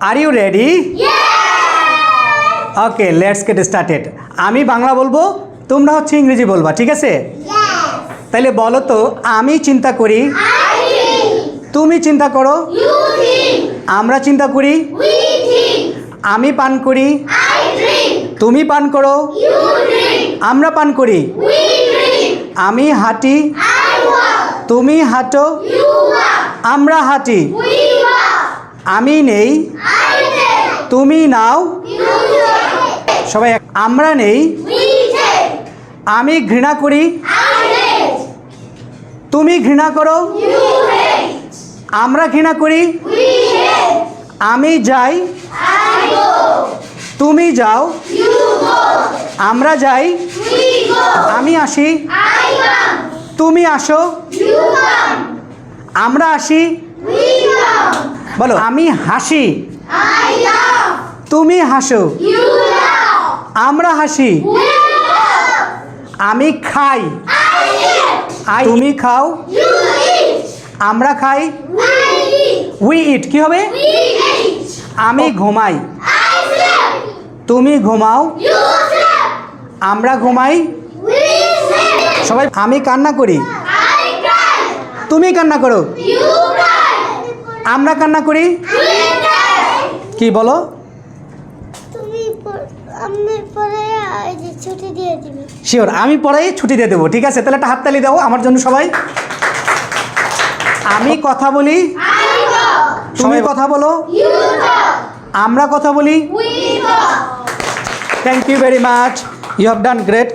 Are you ready okay let's get started আমি বাংলা বলব তোমরা হচ্ছে ইংরেজি বলবা ঠিক আছে? তাহলে বলো তো আমি চিন্তা করি তুমি চিন্তা করো আমরা চিন্তা করি আমি পান করি তুমি পান করো আমরা পান করি। আমি হাঁটি তুমি হাঁটো আমরা হাঁটি। আমি নেই, তুমি নাও। সবাই আমরা নেই, আমি ঘৃণা করি। তুমি ঘৃণা করো। আমরা ঘৃণা করি। আমি যাই। তুমি যাও। আমরা যাই। আমি আসি। তুমি আসো। আমরা আসি। বলো। আমি হাসি। তুমি হাসো। আমরা হাসি। আমি খাই। আই তুমি খাও। আমরা খাই। উই ইট কি হবে? আমি ঘুমাই। তুমি ঘুমাও। আমরা ঘুমাই। সবাই আমি কান্না করি। তুমি কান্না করো। আমরা কান্না করি? কি বলো? তুমি আমি পরে ছুটি দিয়ে শিওর আমি পরেই ছুটি দিয়ে দেবো ঠিক আছে? তাহলে একটা হাততালি দাও আমার জন্য সবাই। আমি কথা বলি। তুমি কথা বলো। আমরা কথা বলি। Thank you very much you have done great